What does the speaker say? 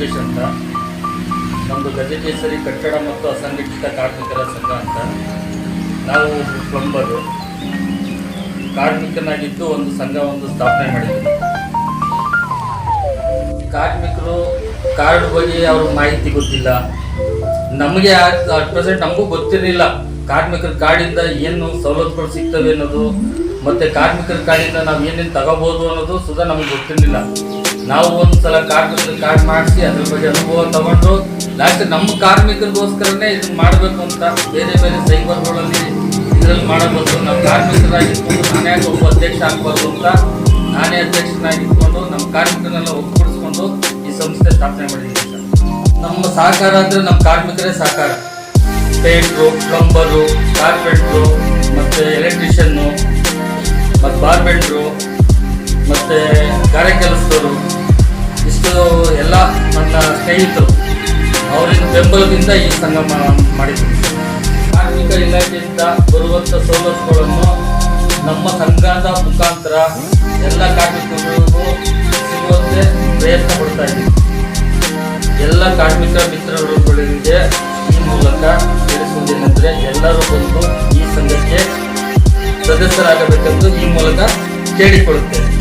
ಲೋಕೇಶ್ ಅಂತ. ನಮ್ಮದು ಗಜಕೇಸರಿ ಕಟ್ಟಡ ಮತ್ತು ಅಸಂಘಟಿತ ಕಾರ್ಮಿಕರ ಸಂಘ ಅಂತ. ನಾವು ಪ್ಲಂಬರು ಕಾರ್ಮಿಕನಾಗಿದ್ದು ಒಂದು ಸಂಘ ಒಂದು ಸ್ಥಾಪನೆ ಮಾಡಿದ್ವಿ ಕಾರ್ಮಿಕರು ಕಾರ್ಡ್ ಬಗ್ಗೆ ಅವ್ರ ಮಾಹಿತಿ ಗೊತ್ತಿಲ್ಲ. ನಮಗೆ ಅಟ್ ಪ್ರೆಸೆಂಟ್ ನಮಗೂ ಗೊತ್ತಿರಲಿಲ್ಲ. ಕಾರ್ಮಿಕರ ಕಾರ್ಡಿಂದ ಏನು ಸವಲತ್ತುಗಳು ಸಿಗ್ತವೆ ಅನ್ನೋದು, ಮತ್ತೆ ಕಾರ್ಮಿಕರ ಕಾರ್ಡಿಂದ ನಾವು ಏನೇನು ತಗೋಬೋದು ಅನ್ನೋದು ಸುಧಾ ನಮಗೆ ಗೊತ್ತಿರಲಿಲ್ಲ. ನಾವು ಒಂದ್ಸಲ ಸಲ ಕಾರ್ಮಿಕರ ಕಾರ್ಡ್ ಮಾಡಿಸಿ ಅದ್ರ ಬಗ್ಗೆ ಅನುಭವ ತಗೊಂಡು ಲಾಸ್ಟ್ ನಮ್ಮ ಕಾರ್ಮಿಕರಿಗೋಸ್ಕರನೇ ಇದನ್ನ ಮಾಡಬೇಕು ಅಂತ ಬೇರೆ ಬೇರೆ ಸೈಬರ್ಗಳಲ್ಲಿ ಇದರಲ್ಲಿ ಮಾಡಬಹುದು ನಾವು ಕಾರ್ಮಿಕರಾಗಿರ್ಬೋದು, ನಾನೇ ಒಬ್ಬ ಅಧ್ಯಕ್ಷ ಆಗ್ಬಾರ್ದು ಅಂತ ನಾನೇ ಅಧ್ಯಕ್ಷನಾಗಿಟ್ಕೊಂಡು ನಮ್ಮ ಕಾರ್ಮಿಕರನ್ನೆಲ್ಲ ಒಗ್ಗೂಡಿಸ್ಕೊಂಡು ಈ ಸಂಸ್ಥೆ ಸ್ಥಾಪನೆ ಮಾಡಿದ್ದೀವಿ ಸರ್. ನಮ್ಮ ಸಹಕಾರ ಅಂದರೆ ನಮ್ಮ ಕಾರ್ಮಿಕರೇ ಸಹಕಾರ. ಪೇಂಟ್ರು, ಪ್ಲಂಬರು, ಕಾರ್ಪೆಂಟ್ರು, ಮತ್ತು ಎಲೆಕ್ಟ್ರಿಷಿಯನ್ನು ಮತ್ತು ಬಾರ್ಬೆಂಟ್ರು ಮತ್ತು ಗಾರೆ ಕೆಲಸದವರು ಸ್ನೇಹಿತರು ಅವರಿಂದ ಬೆಂಬಲದಿಂದ ಈ ಸಂಘ ಮಾಡಿದ್ರು. ಕಾರ್ಮಿಕ ಇಲಾಖೆಯಿಂದ ಬರುವಂಥ ಸವಲತ್ತುಗಳನ್ನು ನಮ್ಮ ಸಂಘದ ಮುಖಾಂತರ ಎಲ್ಲ ಕಾರ್ಮಿಕರಿಗೂ ಸಿಗುವಂತೆ ಪ್ರಯತ್ನ ಪಡ್ತಾ ಇದ್ದೀವಿ. ಎಲ್ಲ ಕಾರ್ಮಿಕ ಮಿತ್ರರುಗಳಿಗೆ ಈ ಮೂಲಕ ತಿಳಿಸುವುದೇನೆಂದರೆ ಎಲ್ಲರೂ ಬಂದು ಈ ಸಂಘಕ್ಕೆ ಸದಸ್ಯರಾಗಬೇಕೆಂದು ಈ ಮೂಲಕ ಕೇಳಿಕೊಳ್ಳುತ್ತೇವೆ.